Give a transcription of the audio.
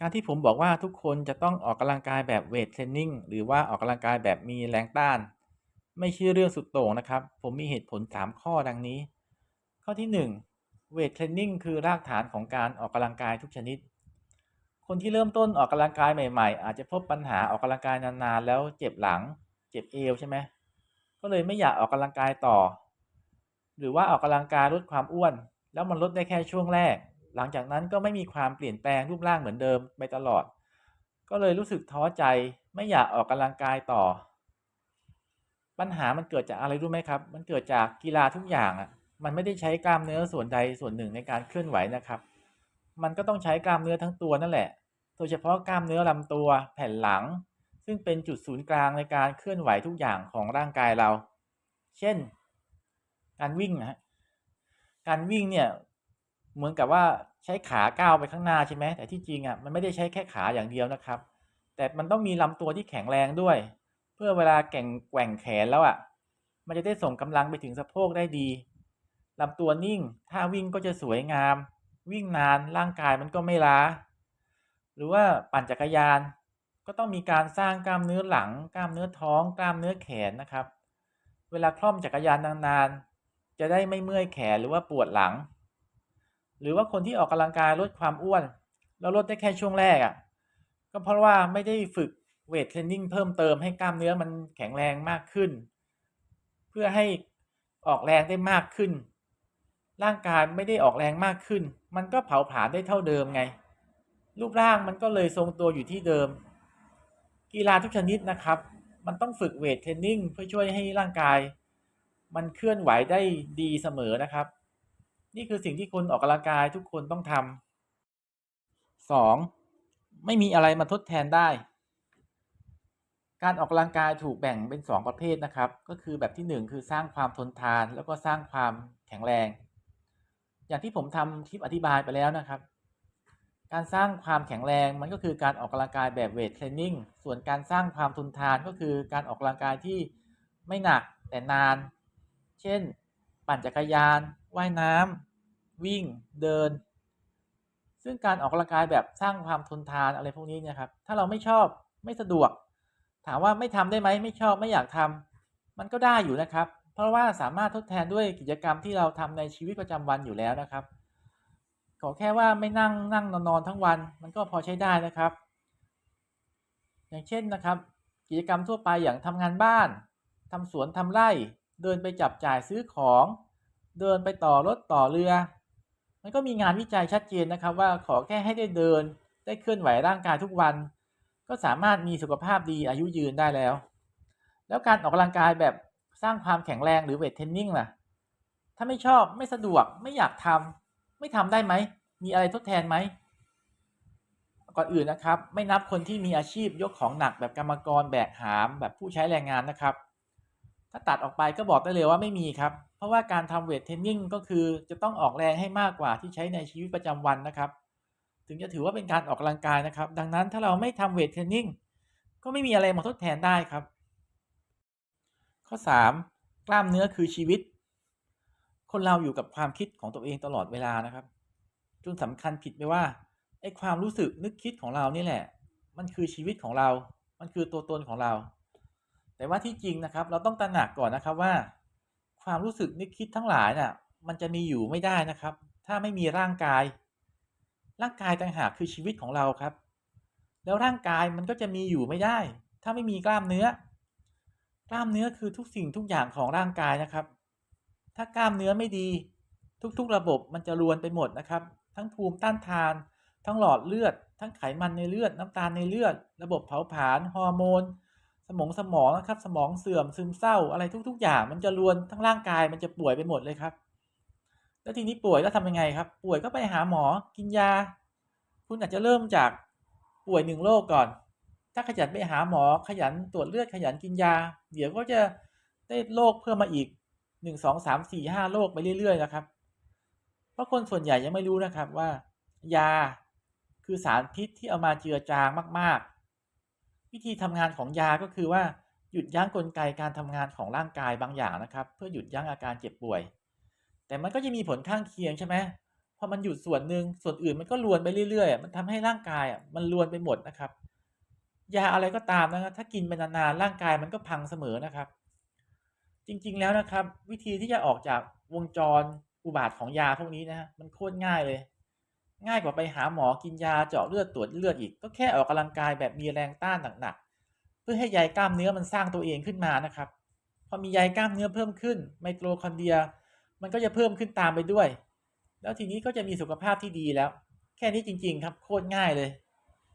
การที่ผมบอกว่าทุกคนจะต้องออกกำลังกายแบบเวทเทรนนิ่งหรือว่าออกกำลังกายแบบมีแรงต้าน ไม่ใช่เรื่องสุดโต่งนะครับ ผมมีเหตุผล 3 ข้อดังนี้ ข้อที่ 1เวทเทรนนิ่งคือรากฐานของการออกกำลังกายทุกชนิด คนที่เริ่มต้นออกกำลังกายใหม่ๆ อาจจะพบปัญหาออกกำลังกายนานๆ แล้วเจ็บหลัง เจ็บเอวใช่ไหมก็เลยไม่อยากออกกำลังกายต่อ หรือว่าออกกำลังกายลดความอ้วน แล้วมันลดได้แค่ช่วงแรก หลังจากนั้นก็ไม่มีความเปลี่ยนแปลงรูปร่างเหมือนเดิมไปตลอด ก็เลยรู้สึกท้อใจไม่อยากออกกำลังกายต่อ ปัญหามันเกิดจากอะไรรู้ไหมครับ มันเกิดจากกีฬาทุกอย่างอะ มันไม่ได้ใช้กล้ามเนื้อส่วนใดส่วนหนึ่งในการเคลื่อนไหวนะครับ มันก็ต้องใช้กล้ามเนื้อทั้งตัวนั่นแหละ โดยเฉพาะกล้ามเนื้อลำตัวแผ่นหลัง ซึ่งเป็นจุดศูนย์กลางในการเคลื่อนไหวทุกอย่างของร่างกายเรา เช่น การวิ่งนะฮะการวิ่งเนี่ย เหมือนกับว่าใช้ขาก้าวไปข้างหน้าใช่ไหมแต่ที่จริงอะมันไม่ได้ใช้แค่ขาอย่างเดียวนะครับ แต่มันต้องมีลำตัวที่แข็งแรงด้วย เพื่อเวลาแก่งแกว่งแขนแล้วอะ มันจะได้ส่งกำลังไปถึงสะโพกได้ดีลำตัวนิ่งถ้าวิ่งก็จะสวยงาม วิ่งนานร่างกายมันก็ไม่ล้า หรือว่าปั่นจักรยาน ก็ต้องมีการสร้างกล้ามเนื้อหลัง กล้ามเนื้อท้อง กล้ามเนื้อแขนนะครับ เวลาคล่อมจักรยานนานๆจะได้ไม่เมื่อยแขนหรือว่าปวดหลัง หรือว่าคนที่ออกกำลังกายลดความอ้วน แล้วลดได้แค่ช่วงแรกอะ่ะก็เพราะว่าไม่ได้ฝึกเวทเทรนนิ่งเพิ่มเติมให้กล้ามเนื้อมันแข็งแรงมากขึ้น เพื่อให้ออกแรงได้มากขึ้น ร่างกายไม่ได้ออกแรงมากขึ้น มันก็เผาผลาญได้เท่าเดิมไง รูปร่างมันก็เลยทรงตัวอยู่ที่เดิม กีฬาทุกชนิดนะครับ มันต้องฝึกเวทเทรนนิ่งเพื่อช่วยให้ร่างกาย มันเคลื่อนไหวได้ดีเสมอนะครับ นี่คือสิ่งที่คนออกกำลังกายทุกคนต้องทำสองไม่มีอะไรมาทดแทนได้ การออกกำลังกายถูกแบ่งเป็น 2 ประเภทนะครับ ก็คือแบบที่ 1 คือสร้างความทนทาน แล้วก็สร้างความแข็งแรง อย่างที่ผมทำคลิปอธิบายไปแล้วนะครับ การสร้างความแข็งแรงมันก็คือการออกกำลังกายแบบเวทเทรนนิ่ง ส่วนการสร้างความทนทานก็คือการออกกำลังกายที่ไม่หนักแต่นาน เช่น ปั่นจักรยาน ว่ายน้ำ วิ่งเดิน ซึ่งการออกกำลังกายแบบสร้างความทนทานอะไรพวกนี้เนี่ยครับ ถ้าเราไม่ชอบไม่สะดวก ถามว่าไม่ทำได้ไหมไม่ชอบไม่อยากทำมันก็ได้อยู่นะครับ เพราะว่าสามารถทดแทนด้วยกิจกรรมที่เราทำในชีวิตประจำวันอยู่แล้วนะครับ ขอแค่ว่าไม่นั่งนั่งนอนนอนทั้งวัน มันก็พอใช้ได้นะครับ อย่างเช่นนะครับ กิจกรรมทั่วไปอย่างทำงานบ้านทำสวนทำไร่ เดินไปจับจ่ายซื้อของ เดินไปต่อรถต่อเรือ มันก็มีงานวิจัยชัดเจนนะครับว่าขอแค่ให้ได้เดิน ได้เคลื่อนไหวร่างกายทุกวัน ก็สามารถมีสุขภาพดีอายุยืนได้แล้ว แล้วการออกกำลังกายแบบสร้างความแข็งแรงหรือเวทเทรนนิ่งล่ะ ถ้าไม่ชอบไม่สะดวกไม่อยากทำไม่ทำได้ไหม มีอะไรทดแทนไหม ก่อนอื่นนะครับ ไม่นับคนที่มีอาชีพยกของหนักแบบกรรมกรแบกหามแบบผู้ใช้แรงงานนะครับ ถ้าตัดออกไปก็บอกได้เลยว่าไม่มีครับ เพราะว่าการทำเวทเทรนนิ่งก็คือจะต้องออกแรงให้มากกว่าที่ใช้ในชีวิตประจำวันนะครับ ถึงจะถือว่าเป็นการออกกำลังกายนะครับ ดังนั้นถ้าเราไม่ทำเวทเทรนนิ่งก็ไม่มีอะไรมาทดแทนได้ครับ ข้อ 3 กล้ามเนื้อคือชีวิต คนเราอยู่กับความคิดของตัวเองตลอดเวลานะครับ จนสำคัญผิดไปว่าไอ้ความรู้สึกนึกคิดของเรานี่แหละ มันคือชีวิตของเรา มันคือตัวตนของเรา แต่ว่าที่จริงนะครับ เราต้องตระหนักก่อนนะครับว่า ความรู้สึกนึกคิดทั้งหลายน่ะ มันจะมีอยู่ไม่ได้นะครับ ถ้าไม่มีร่างกาย ร่างกายต่างหากคือชีวิตของเราครับ แล้วร่างกายมันก็จะมีอยู่ไม่ได้ ถ้าไม่มีกล้ามเนื้อ กล้ามเนื้อคือทุกสิ่งทุกอย่างของร่างกายนะครับ ถ้ากล้ามเนื้อไม่ดี ทุกๆระบบมันจะรวนไปหมดนะครับ ทั้งภูมิต้านทาน ทั้งหลอดเลือด ทั้งไขมันในเลือด น้ำตาลในเลือด ระบบเผาผลาญฮอร์โมน สมองสมองนะครับ สมองเสื่อมซึมเศร้าอะไรทุก ๆ อย่าง มันจะรวนทั้งร่างกายมันจะป่วยไปหมดเลยครับ แล้วทีนี้ป่วยแล้วทำยังไงครับ ป่วยก็ไปหาหมอกินยา คุณอาจจะเริ่มจากป่วยหนึ่งโรคก่อน ถ้าขยันไปหาหมอขยันตรวจเลือดขยันกินยา เดี๋ยวก็จะได้โรคเพิ่มมาอีกหนึ่งสองสามสี่ห้าโรคไปเรื่อยๆนะครับ เพราะคนส่วนใหญ่ยังไม่รู้นะครับว่า ยาคือสารพิษที่เอามาเจือจางมากๆ วิธีทำงานของยาก็คือว่าหยุดยั้งกลไกการทำงานของร่างกายบางอย่างนะครับ เพื่อหยุดยั้งอาการเจ็บป่วย แต่มันก็จะมีผลข้างเคียงใช่ไหมพอมันหยุดส่วนหนึ่งส่วนอื่นมันก็รวนไปเรื่อยๆ มันทำให้ร่างกายมันรวนไปหมดนะครับ ยาอะไรก็ตามนะครับ ถ้ากินไปนานๆร่างกายมันก็พังเสมอนะครับ จริงๆแล้วนะครับ วิธีที่จะออกจากวงจรอุบาทของยาพวกนี้นะมันโคตรง่ายเลย ง่ายกว่าไปหาหมอกินยาเจาะเลือดตรวจเลือดอีก ก็แค่ออกกำลังกายแบบมีแรงต้านหนักๆเพื่อให้ใยกล้ามเนื้อมันสร้างตัวเองขึ้นมานะครับ พอมีใยกล้ามเนื้อเพิ่มขึ้นไมโตคอนเดรีย มันก็จะเพิ่มขึ้นตามไปด้วย แล้วทีนี้ก็จะมีสุขภาพที่ดีแล้ว แค่นี้จริง ๆ ครับโคตรง่ายเลย